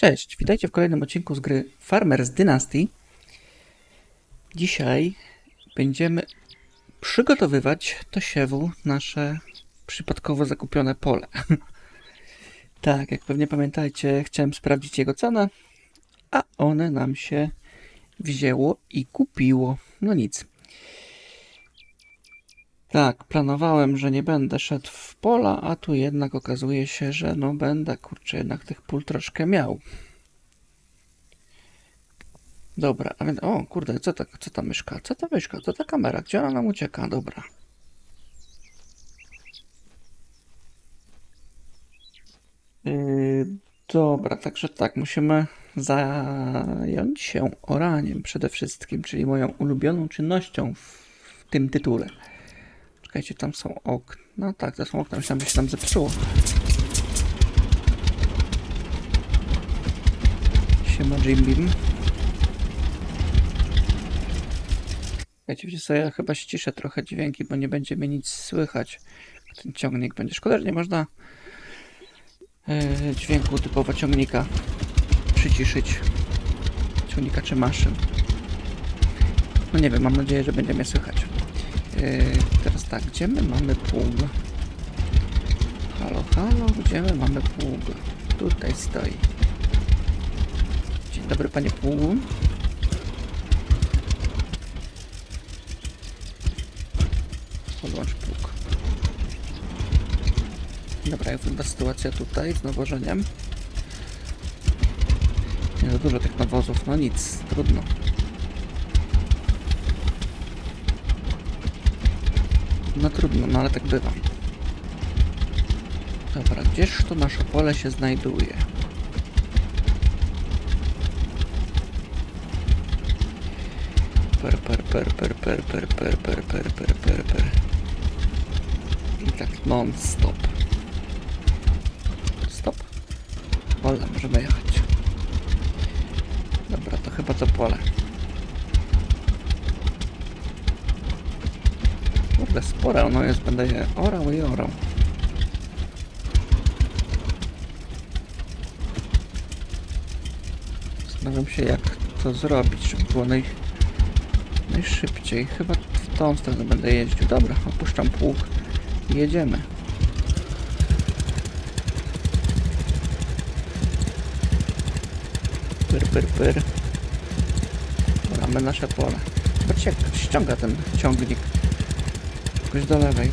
Cześć, witajcie w kolejnym odcinku z gry Farmers Dynasty. Dzisiaj będziemy przygotowywać do siewu nasze przypadkowo zakupione pole. tak, jak pewnie pamiętacie, chciałem sprawdzić jego cenę, a one nam się wzięło i kupiło. No nic. Tak, planowałem, że nie będę szedł w pola, a tu jednak okazuje się, że no będę, kurczę, jednak tych pól troszkę miał. Dobra, a więc, o kurde, co ta, co ta myszka, co ta myszka, co ta kamera, gdzie ona nam ucieka, dobra. Yy, dobra, także tak, musimy zająć się oraniem przede wszystkim, czyli moją ulubioną czynnością w, w tym tytule. Czekajcie, tam są okna. Tak, to są okna. Myślałem, że się tam zepsuło. Siema Jim Beam. Czekajcie, wiecie co, ja chyba ściszę trochę dźwięki, bo nie będzie mnie nic słychać. Ten ciągnik będzie. Szkoda, że nie można yy, dźwięku typowo ciągnika przyciszyć. Ciągnika czy maszyn. No nie wiem, mam nadzieję, że będzie mnie słychać. Yy, teraz tak, gdzie my mamy pług? Halo, halo, gdzie my mamy pług? Tutaj stoi. Dzień dobry, panie pługu. Podłącz pług. Dobra, jak wygląda sytuacja tutaj z nawożeniem? Nie za dużo tych nawozów, no nic, trudno. No trudno, no ale tak bywa. Dobra, gdzież to nasze pole się znajduje? Per, per, per, per, per, per, per, per, per, per, per, per. I tak non-stop. Stop. Pole, możemy jechać. Dobra, to chyba to pole. Kurde, spore ono jest, będę je orał i orał. Zastanawiam się jak to zrobić, żeby było naj... najszybciej. Chyba w tą stronę będę jeździł. Dobra, opuszczam pług i jedziemy. Pyr, pyr, pyr. Mamy nasze pole. Zobaczcie jak ściąga ten ciągnik. Jakoś do lewej.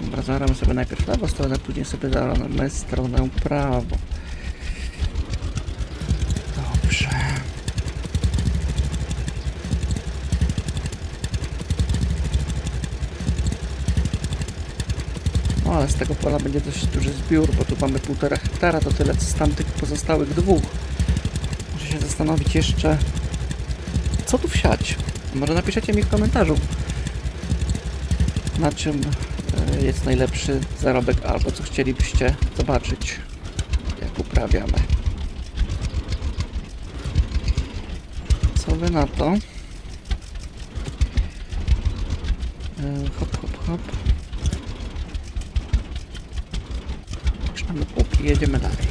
Dobra, zaramy sobie najpierw lewą stronę, później sobie zaramy stronę prawo. Dobrze. No ale z tego pola będzie dość duży zbiór, bo tu mamy półtora hektara, to tyle co z tamtych pozostałych dwóch. Zastanowić jeszcze, co tu wsiać. Może napiszecie mi w komentarzu, na czym e, jest najlepszy zarobek, albo co chcielibyście zobaczyć, jak uprawiamy. Co wy na to? E, Hop, hop, hop. Trzymamy póki jedziemy dalej.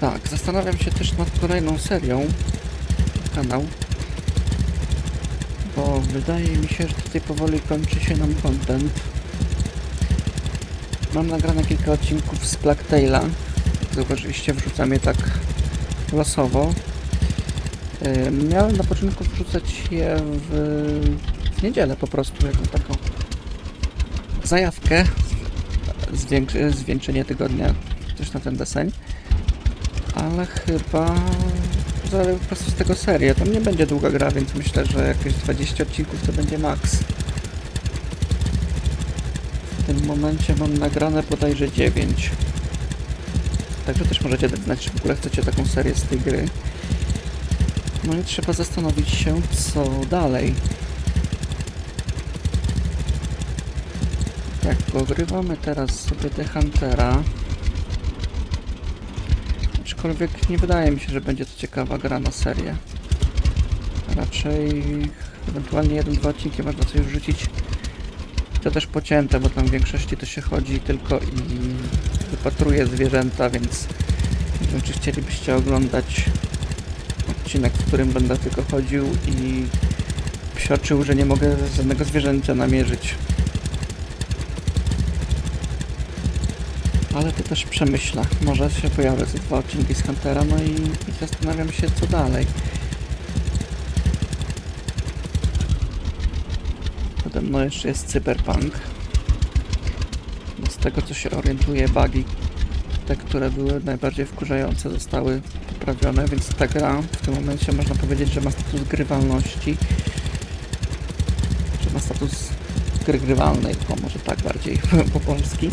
Tak, zastanawiam się też nad kolejną serią kanał, bo wydaje mi się, że tutaj powoli kończy się nam content. Mam nagrane kilka odcinków z Blacktaila. Zauważyliście, wrzucam je tak losowo. Miałem na początku wrzucać je w, w niedzielę po prostu, jako taką zajawkę, zwięk- zwieńczenie tygodnia, coś na ten deseń ale chyba zrobię po prostu z tego serię. Tam nie będzie długa gra, więc myślę, że jakieś 20 odcinków to będzie maks. W tym momencie mam nagrane bodajże 9. Także też możecie znać, czy w ogóle chcecie taką serię z tej gry. No i trzeba zastanowić się, co dalej. Tak, pogrywamy teraz sobie The Huntera. Aczkolwiek nie wydaje mi się, że będzie to ciekawa gra na serię. raczej ewentualnie jeden, dwa odcinki można coś wrzucić. To też pocięte, bo tam w większości to się chodzi tylko i wypatruje zwierzęta, więc nie wiem, czy chcielibyście oglądać odcinek, w którym będę tylko chodził i psioczył, że nie mogę żadnego zwierzęcia namierzyć. Ale to też przemyślę. Może się pojawią ze dwa odcinki z Huntera, no i, i zastanawiam się co dalej. Pode mną jeszcze jest Cyberpunk. Bo z tego co się orientuję, bugi, te które były najbardziej wkurzające, zostały poprawione, więc ta gra w tym momencie można powiedzieć, że ma status grywalności. Że ma status gry grywalnej, o może tak bardziej po polski.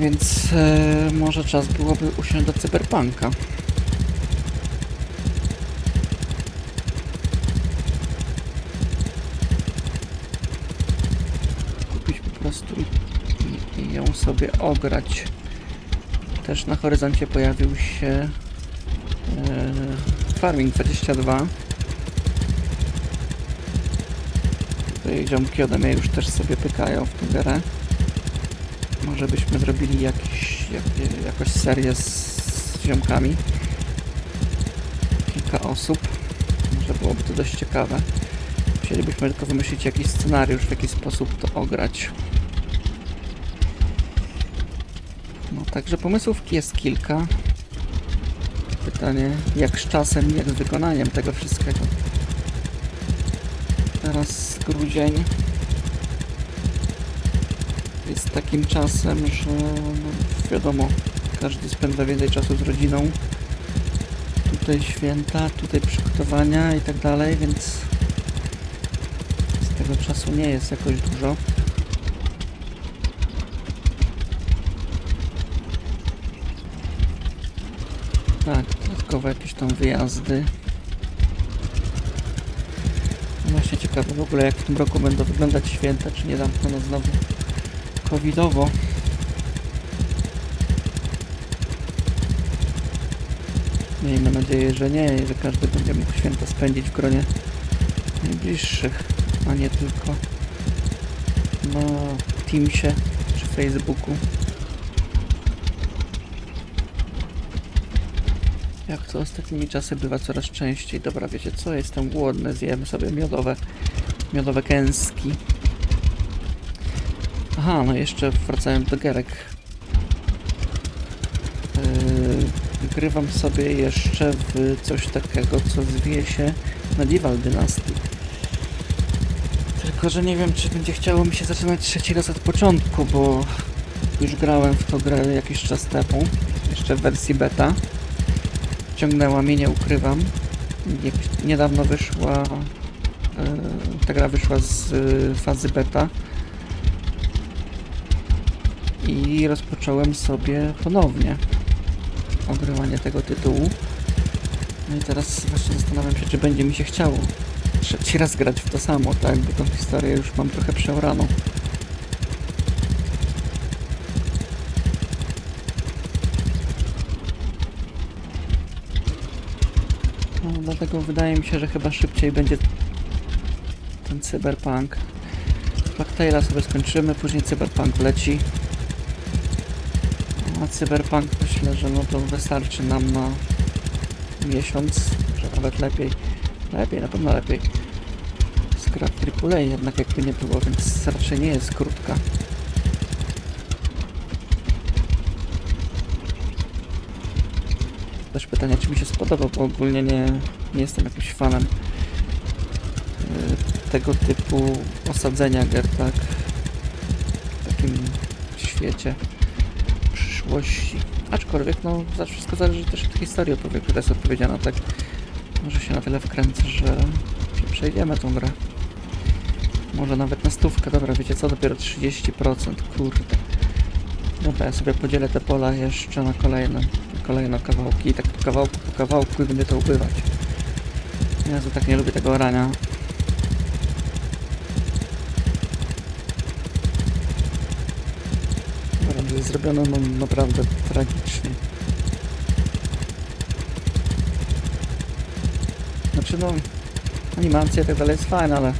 Więc e, może czas byłoby usiąść do cyberpunka. Kupić po prostu i, i, ją sobie ograć. Też na horyzoncie pojawił się e, Farming 22. Tutaj ziomki ode mnie już też sobie pykają w tę grę. Może byśmy zrobili jakiś, jak, jakąś serię z, z ziomkami. Kilka osób. Może byłoby to dość ciekawe. Musielibyśmy tylko wymyślić jakiś scenariusz, w jaki sposób to ograć. No także pomysłówki jest kilka. Pytanie, jak z czasem, jak z wykonaniem tego wszystkiego. Teraz grudzień jest takim czasem, że no, wiadomo, każdy spędza więcej czasu z rodziną. Tutaj święta, tutaj przygotowania i tak dalej, więc z tego czasu nie jest jakoś dużo. Tak, dodatkowo jakieś tam wyjazdy. Właśnie ciekawe w ogóle jak w tym roku będą wyglądać święta, czy nie zamkną znowu covidowo. Miejmy nadzieję, że nie że każdy będzie mógł święta spędzić w gronie najbliższych, a nie tylko na Teamsie czy Facebooku. Jak to ostatnimi czasy bywa coraz częściej. Dobra, wiecie co? Jestem głodny, zjemy sobie miodowe, miodowe kęski. Aha, no jeszcze wracając do gierek. Yy, grywam sobie jeszcze w coś takiego, co zwie się Medieval Dynasty. Tylko, że nie wiem, czy będzie chciało mi się zaczynać trzeci raz od początku, bo już grałem w to grę jakiś czas temu, jeszcze w wersji beta. Ciągnęła mnie, nie ukrywam. Niedawno wyszła, yy, ta gra wyszła z yy, fazy beta i rozpocząłem sobie ponownie ogrywanie tego tytułu. No i teraz właśnie zastanawiam się, czy będzie mi się chciało trzeci raz grać w to samo, tak? Bo tą historię już mam trochę przeoraną. No, dlatego wydaje mi się, że chyba szybciej będzie ten cyberpunk. Blacktaila sobie skończymy, później cyberpunk leci. Cyberpunk myślę, że no to wystarczy nam na miesiąc, że nawet lepiej. Lepiej, na pewno lepiej. Scrap AAA jednak jakby nie było, więc raczej nie jest krótka. Też pytanie, czy mi się spodoba, bo ogólnie nie, nie jestem jakimś fanem yy, tego typu osadzenia gier, tak? W takim świecie przyszłości. Aczkolwiek, no, za wszystko zależy też od historii opowie, która jest odpowiedziana, tak? Może się na tyle wkręcę, że, że przejdziemy tą grę. Może nawet na stówkę, dobra, wiecie co, dopiero 30%, kurde. Dobra, ja sobie podzielę te pola jeszcze na kolejne, kolejne kawałki i tak po kawałku, po kawałku i będzie to ubywać. Jezu, tak nie lubię tego orania. Zrobione no, naprawdę tragicznie. Znaczy no, animacja i tak dalej jest fajna, ale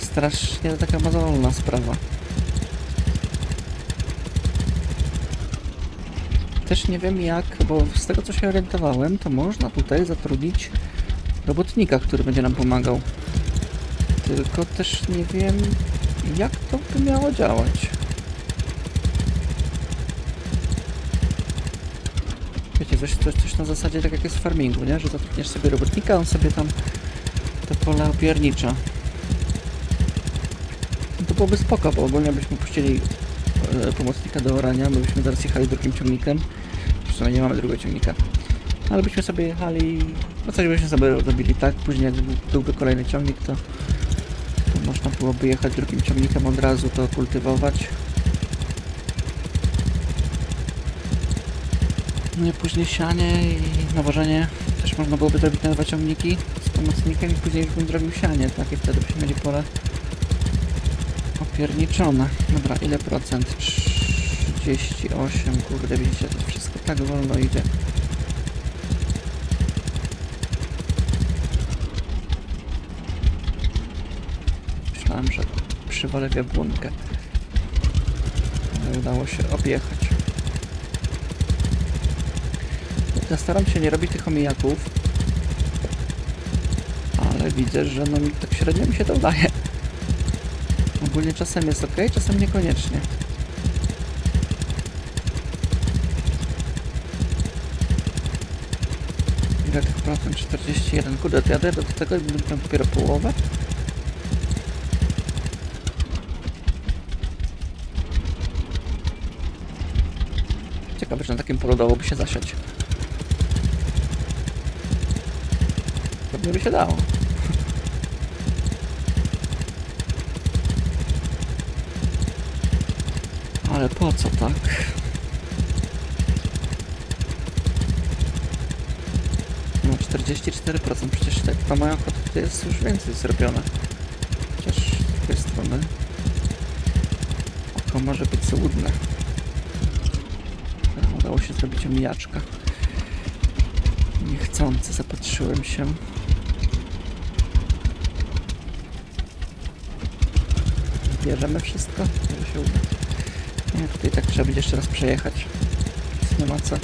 strasznie taka mozolna sprawa. Też nie wiem jak, bo z tego co się orientowałem, to można tutaj zatrudnić robotnika, który będzie nam pomagał. Tylko też nie wiem jak to by miało działać. Wiecie, coś, coś, coś na zasadzie tak jak jest w farmingu, nie? Że zatrudniasz sobie robotnika, on sobie tam te pola opiernicza. No to byłoby spoko, bo ogólnie byśmy puścili e, pomocnika do orania, my byśmy zaraz jechali drugim ciągnikiem. W sumie nie mamy drugiego ciągnika. Ale byśmy sobie jechali, no coś byśmy sobie robili tak, później jak był- byłby kolejny ciągnik, to, to można byłoby jechać drugim ciągnikiem od razu to kultywować. I później sianie i nawożenie też można byłoby zrobić na dwa ciągniki z pomocnikiem i później bym zrobił sianie, tak? I wtedy byśmy mieli pole opierniczone. Dobra, ile procent? 38, kurde, widzicie, to wszystko tak wolno idzie. Myślałem, że przywalę w. Ale udało się objechać. Ja staram się nie robić tych omijaków. Ale widzę, że no tak średnio mi się to udaje. Ogólnie czasem jest ok, czasem niekoniecznie. Ile tych procent? 41. Kurde, to jadę do tego i będę miał dopiero połowę? Ciekawe, czy na takim polu dałoby się zasiać. Pewnie by się dało. Ale po co tak? No 44%, przecież tak na moją ochotę to jest już więcej zrobione. Chociaż z drugiej strony oko może być złudne. A, Udało się zrobić omijaczka. Niechcący zapatrzyłem się. Bierzemy wszystko, może się uda. Nie, tutaj tak trzeba będzie jeszcze raz przejechać. Więc nie ma co.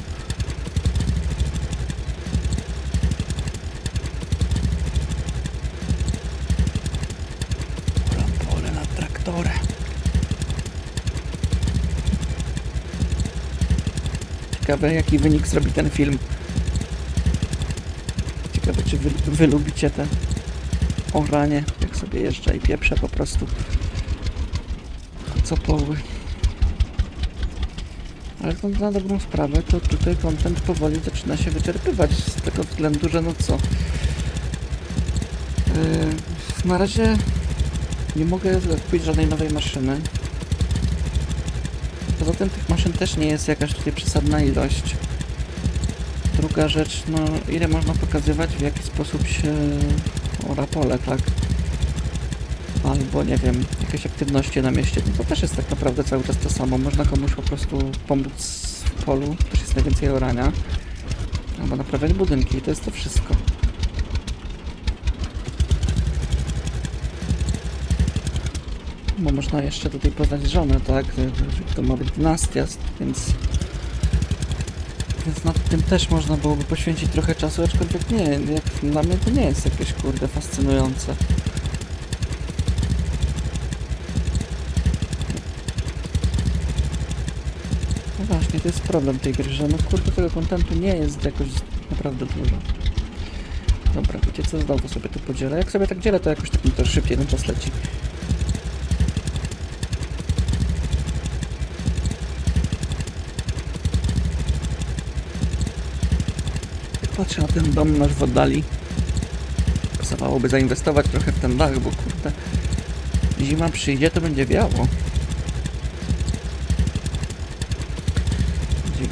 Pole na traktorę. Ciekawe jaki wynik zrobi ten film. Ciekawe czy wy, wy lubicie te oranie, jak sobie jeżdżę i pieprzę po prostu. Ale to na dobrą sprawę, to tutaj content powoli zaczyna się wyczerpywać z tego względu, że no co. Yy, na razie nie mogę kupić żadnej nowej maszyny. Poza tym tych maszyn też nie jest jakaś tutaj przesadna ilość. Druga rzecz, no ile można pokazywać, w jaki sposób się ora pole, tak? Albo nie wiem, jakieś aktywności na mieście, to też jest tak naprawdę cały czas to samo. Można komuś po prostu pomóc w polu, też jest najwięcej orania. Albo naprawiać budynki i to jest to wszystko. Bo można jeszcze tutaj poznać żonę, tak? To ma być dynastia, więc... Więc nad tym też można byłoby poświęcić trochę czasu, aczkolwiek nie, jak dla mnie to nie jest jakieś kurde fascynujące. To jest problem tej gry, że no kurde tego kontentu nie jest jakoś naprawdę dużo. Dobra, wiecie co, znowu sobie to podzielę. Jak sobie tak dzielę, to jakoś tak mi to szybciej ten czas leci. Patrzę na ten dom nasz w oddali, pasowałoby zainwestować trochę w ten dach, bo kurde, zima przyjdzie, to będzie wiało.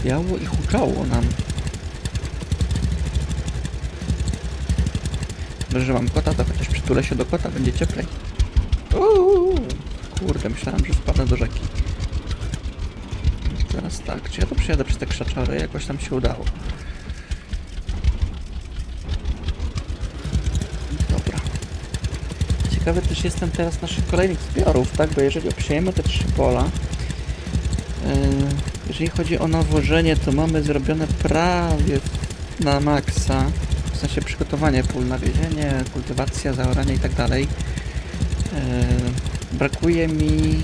piało i huczało nam. Dobrze, że mam kota, to chociaż przytulę się do kota, będzie cieplej. Uuu, kurde, myślałem, że wpadnę do rzeki. Teraz tak, czy ja tu przyjadę przez te krzaczary? Jakoś tam się udało. Dobra. Ciekawy też jestem teraz naszych kolejnych zbiorów, tak? Bo jeżeli obsiejemy te trzy pola, jeżeli chodzi o nawożenie, to mamy zrobione prawie na maksa, w sensie przygotowanie pól, nawiezienie, kultywacja, zaoranie i tak dalej. Yy, Brakuje mi,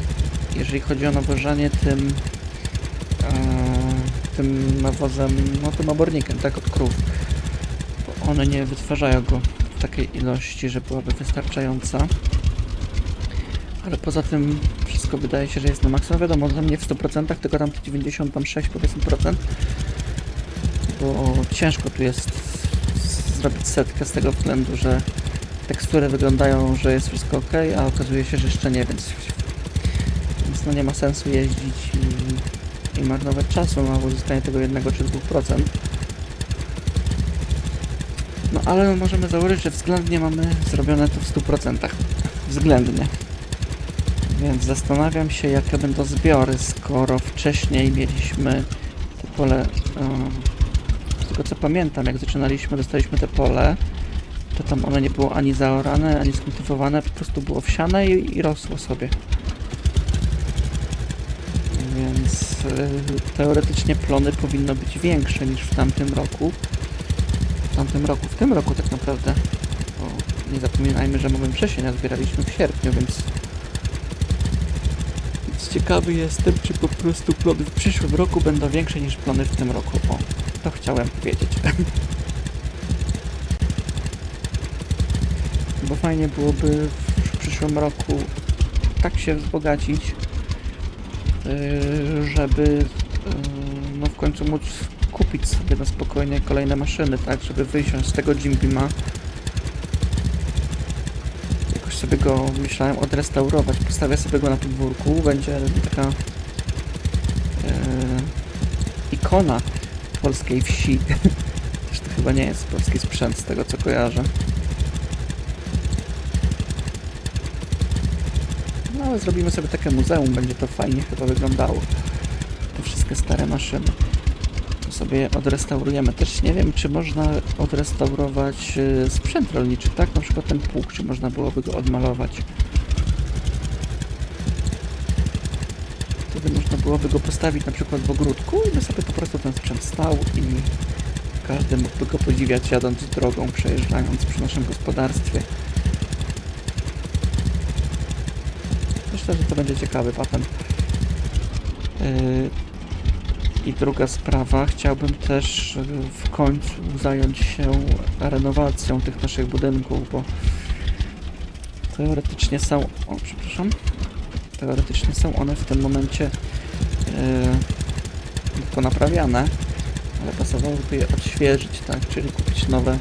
jeżeli chodzi o nawożenie, tym, yy, tym nawozem, no tym obornikiem, tak, od krów. Bo one nie wytwarzają go w takiej ilości, że byłaby wystarczająca. Ale poza tym wszystko wydaje się, że jest na maksa. Wiadomo, dla mnie w 100%, tylko tam te 96 powiedzmy procent. Bo ciężko tu jest zrobić setkę z tego względu, że tekstury wyglądają, że jest wszystko ok, a okazuje się, że jeszcze nie, więc, więc no nie ma sensu jeździć i, i marnować czasu na uzyskanie tego 1 czy 2%. No ale możemy założyć, że względnie mamy zrobione to w 100%. Względnie. Więc zastanawiam się, jakie będą zbiory, skoro wcześniej mieliśmy te pole. z tego co pamiętam, jak zaczynaliśmy, dostaliśmy te pole, to tam one nie było ani zaorane, ani skultywowane, po prostu było wsiane i, i rosło sobie. Więc y, teoretycznie plony powinno być większe niż w tamtym roku. W tamtym roku, w tym roku tak naprawdę. Bo nie zapominajmy, że mamy wrzesień, a zbieraliśmy w sierpniu, więc ciekawy jestem, czy po prostu plony w przyszłym roku będą większe niż plony w tym roku. O, to chciałem powiedzieć. Bo fajnie byłoby w przyszłym roku tak się wzbogacić, yy, żeby yy, no w końcu móc kupić sobie na spokojnie kolejne maszyny, tak, żeby wyjść z tego Jim Beama. Jakoś sobie go myślałem odrestaurować. Postawię sobie go na podwórku, będzie taka yy, ikona polskiej wsi. To chyba nie jest polski sprzęt z tego co kojarzę. No ale zrobimy sobie takie muzeum, będzie to fajnie chyba wyglądało. Te wszystkie stare maszyny. Sobie odrestaurujemy. Też nie wiem, czy można odrestaurować y, sprzęt rolniczy, tak? Na przykład ten pług, czy można byłoby go odmalować. Wtedy można byłoby go postawić na przykład w ogródku i by sobie po prostu ten sprzęt stał i każdy mógłby go podziwiać jadąc drogą, przejeżdżając przy naszym gospodarstwie. Myślę, że to będzie ciekawy patent. Yy, I druga sprawa, chciałbym też w końcu zająć się renowacją tych naszych budynków, bo teoretycznie są, o przepraszam, teoretycznie są one w tym momencie yy, ponaprawiane, ale pasowałoby je odświeżyć, tak, czyli kupić nowe,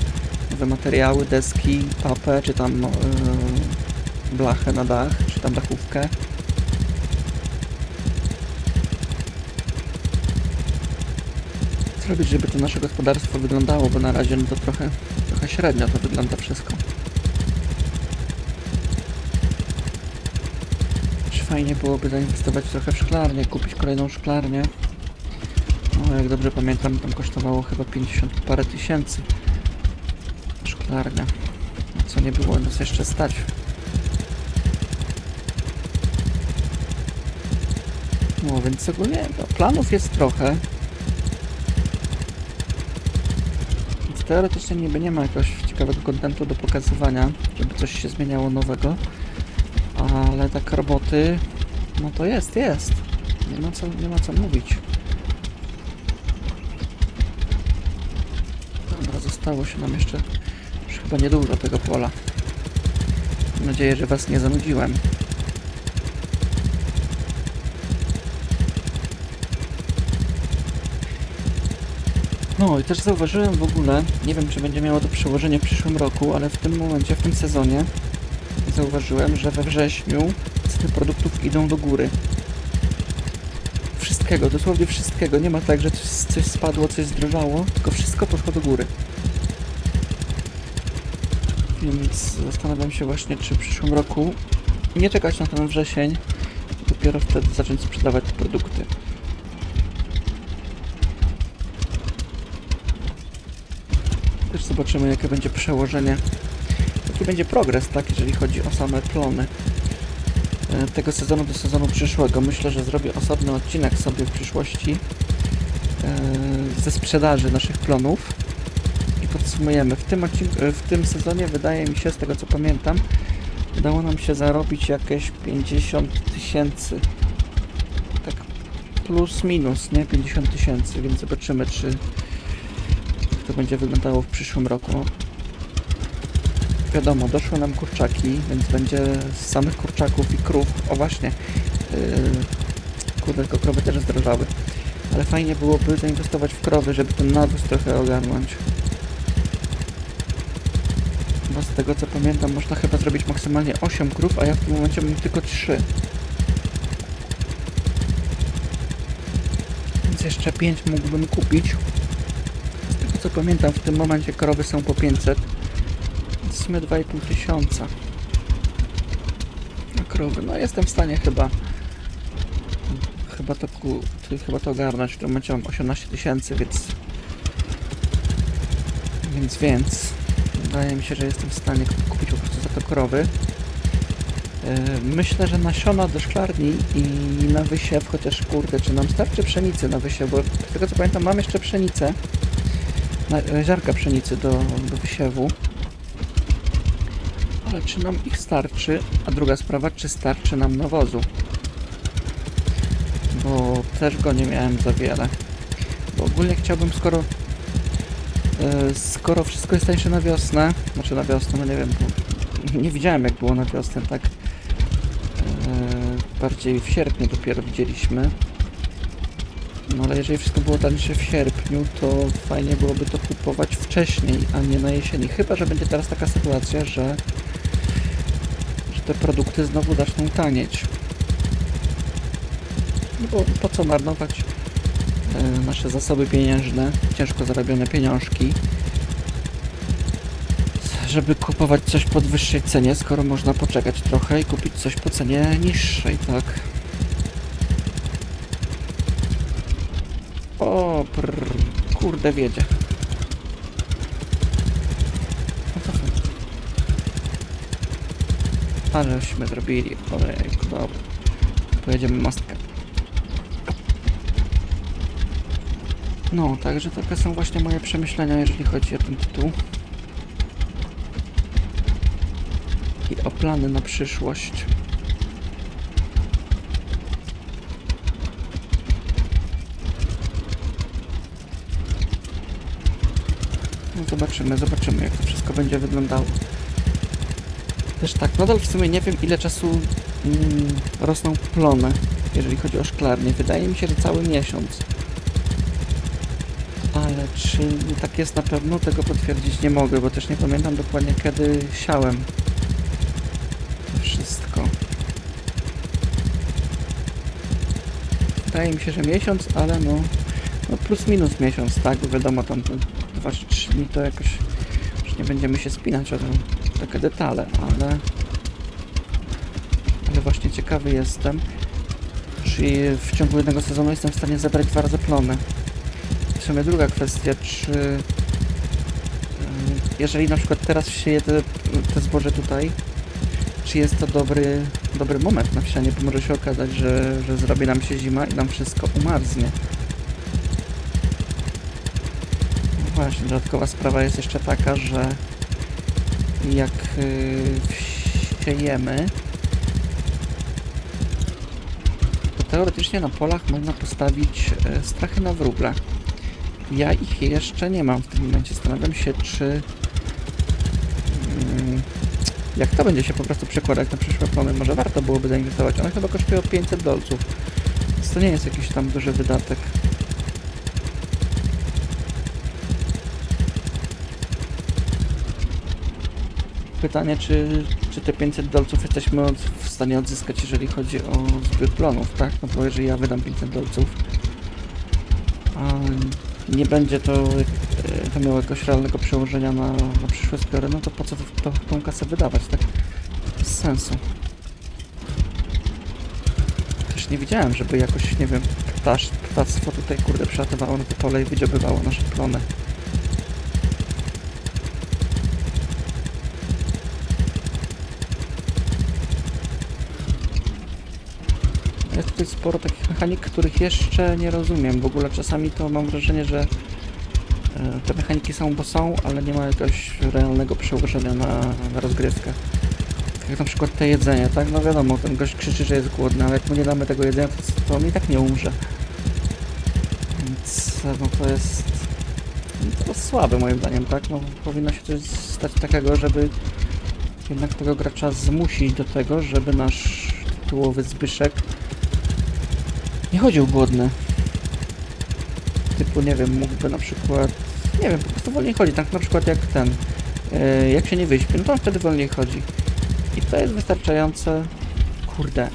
nowe materiały, deski, papę, czy tam yy, blachę na dach, czy tam dachówkę. Zrobić, żeby to nasze gospodarstwo wyglądało, bo na razie no to trochę, trochę średnio to wygląda wszystko. Czy fajnie byłoby zainwestować trochę w szklarnię, kupić kolejną szklarnię. No, jak dobrze pamiętam, tam kosztowało chyba 50 parę tysięcy. Szklarnia. Na Co nie było nas jeszcze stać. No więc ogólnie no, planów jest trochę. Teoretycznie niby nie ma jakiegoś ciekawego kontentu do pokazywania, żeby coś się zmieniało nowego. Ale tak roboty, no to jest, jest. Nie ma co, nie ma co mówić. Dobra, zostało się nam jeszcze już chyba niedużo tego pola. Mam nadzieję, że Was nie zanudziłem. No i też zauważyłem w ogóle, nie wiem czy będzie miało to przełożenie w przyszłym roku, ale w tym momencie, w tym sezonie zauważyłem, że we wrześniu ceny produktów idą do góry. Wszystkiego, dosłownie wszystkiego. Nie ma tak, że coś, coś spadło, coś zdrożało, tylko wszystko poszło do góry. Więc zastanawiam się właśnie, czy w przyszłym roku nie czekać na ten wrzesień, dopiero wtedy zacząć sprzedawać te produkty. Zobaczymy, jakie będzie przełożenie jaki będzie progres, tak, jeżeli chodzi o same plony e, tego sezonu do sezonu przyszłego. Myślę, że zrobię osobny odcinek sobie w przyszłości e, ze sprzedaży naszych plonów i podsumujemy. W tym, e, w tym sezonie wydaje mi się, z tego co pamiętam, udało nam się zarobić jakieś 50 tysięcy. Tak plus minus, nie? 50 tysięcy, więc zobaczymy, czy jak to będzie wyglądało w przyszłym roku. Wiadomo, doszły nam kurczaki, więc będzie z samych kurczaków i krów. O właśnie, yy, kurde, tylko krowy też zdrożały. Ale fajnie byłoby zainwestować w krowy, żeby ten nawóz trochę ogarnąć. Bo z tego co pamiętam, można chyba zrobić maksymalnie 8 krów, a ja w tym momencie mam tylko 3. Więc jeszcze 5 mógłbym kupić. Co pamiętam, w tym momencie krowy są po 500. Więc w sumie 2,5 tysiąca. Na krowy. No jestem w stanie chyba chyba to, chyba to ogarnąć. W tym momencie mam 18 tysięcy, więc więc więc wydaje mi się, że jestem w stanie kupić po prostu za to krowy. Yy, Myślę, że nasiona do szklarni i na wysiew, chociaż kurde, czy nam starczy pszenicy na wysiew, bo z tego co pamiętam mam jeszcze pszenicę, e, ziarka pszenicy do, do wysiewu. Ale czy nam ich starczy? A druga sprawa, czy starczy nam nawozu? Bo też go nie miałem za wiele. Bo ogólnie chciałbym, skoro e, skoro wszystko jest tańsze na wiosnę, znaczy na wiosnę, no nie wiem, nie widziałem jak było na wiosnę, tak e, bardziej w sierpniu dopiero widzieliśmy. No ale jeżeli wszystko było tańsze w sierpniu, to fajnie byłoby to kupować wcześniej, a nie na jesieni. Chyba, że będzie teraz taka sytuacja, że, że te produkty znowu zaczną tanieć. No bo po co marnować e, nasze zasoby pieniężne, ciężko zarobione pieniążki, żeby kupować coś po wyższej cenie, skoro można poczekać trochę i kupić coś po cenie niższej, tak? O, prr, kurde wiedzie. Aleśmy zrobili, ojejku, dobra. Pojedziemy mostkę. No, także takie są właśnie moje przemyślenia, jeżeli chodzi o ten tytuł. I o plany na przyszłość. No zobaczymy, zobaczymy jak to wszystko będzie wyglądało. Też tak, nadal w sumie nie wiem ile czasu mm, rosną plony, jeżeli chodzi o szklarnię. Wydaje mi się, że cały miesiąc. Ale czy tak jest na pewno, tego potwierdzić nie mogę, bo też nie pamiętam dokładnie kiedy siałem to wszystko. Wydaje mi się, że miesiąc, ale no, no plus minus miesiąc, tak? Wiadomo, tam te 2 czy 3 dni to jakoś już nie będziemy się spinać o te, takie detale, ale ale właśnie ciekawy jestem, czy w ciągu jednego sezonu jestem w stanie zebrać dwa razy plony. W sumie druga kwestia, czy jeżeli na przykład teraz sieję te, te zboże tutaj, czy jest to dobry, dobry moment na wsianie, bo może się okazać, że, że zrobi nam się zima i nam wszystko umarznie. No właśnie, dodatkowa sprawa jest jeszcze taka, że jak yy, siejemy, to teoretycznie na polach można postawić e, strachy na wróble. Ja ich jeszcze nie mam w tym momencie. Zastanawiam się, czy mm, jak to będzie się po prostu przekładać na przyszłe plony, może warto byłoby zainwestować. One chyba kosztują 500 dolców, więc to nie jest jakiś tam duży wydatek. Pytanie, czy, czy te 500 dolców jesteśmy od, w stanie odzyskać, jeżeli chodzi o zbiór plonów, tak? No bo jeżeli ja wydam 500 dolców, a nie będzie to, e, to miało jakiegoś realnego przełożenia na, na przyszłe zbiory, no to po co to, tą kasę wydawać, tak? Bez sensu. Też nie widziałem, żeby jakoś, nie wiem, ptasz, ptactwo tutaj, kurde, przelatywało na to pole i wydziobywało nasze plony. Tutaj sporo takich mechanik, których jeszcze nie rozumiem. W ogóle czasami to mam wrażenie, że e, te mechaniki są, bo są, ale nie ma jakiegoś realnego przełożenia na, na rozgrywkę. Tak jak na przykład te jedzenie, tak? No wiadomo, ten gość krzyczy, że jest głodny, ale jak mu nie damy tego jedzenia, to, to on i tak nie umrze. Więc no to jest to słabe moim zdaniem, tak? No, powinno się coś stać takiego, żeby jednak tego gracza zmusić do tego, żeby nasz tytułowy Zbyszek nie chodził głodny. Typu, nie wiem, mógłby na przykład, nie wiem, po prostu wolniej chodzi, tak na przykład jak ten, yy, jak się nie wyśpi, no to on wtedy wolniej chodzi. I to jest wystarczające, kurde.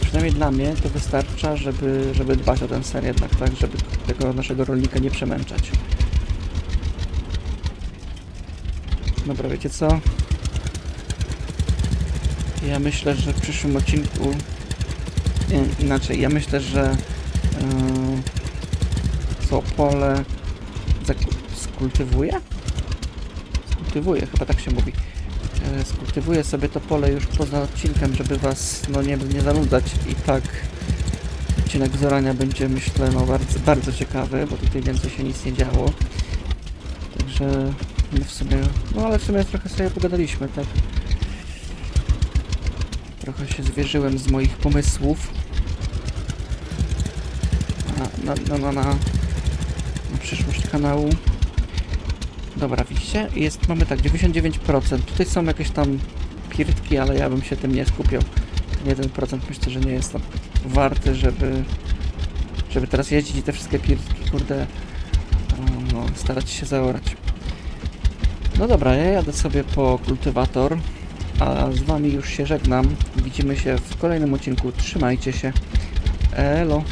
Przynajmniej dla mnie to wystarcza, żeby, żeby dbać o ten ser jednak, tak, żeby tego naszego rolnika nie przemęczać. Dobra, wiecie co? Ja myślę, że w przyszłym odcinku inaczej, ja myślę, że yy, co pole skultywuję? Skultywuję, chyba tak się mówi. E, Skultywuję sobie to pole już poza odcinkiem, żeby was no, nie, nie zanudzać i tak odcinek z orania będzie myślę no, bardzo, bardzo ciekawy, bo tutaj więcej się nic nie działo. Także no, w sumie, no ale w sumie trochę sobie pogadaliśmy, tak? Trochę się zwierzyłem z moich pomysłów na, na, na, na, na, przyszłość kanału. Dobra, widzicie? Jest, mamy tak, 99%. Tutaj są jakieś tam pirtki, ale ja bym się tym nie skupiał. Ten 1% myślę, że nie jest to warty, żeby, żeby teraz jeździć i te wszystkie pirtki, kurde, no, starać się zaorać. No dobra, ja jadę sobie po kultywator, a z wami już się żegnam. Widzimy się w kolejnym odcinku. Trzymajcie się. Elo.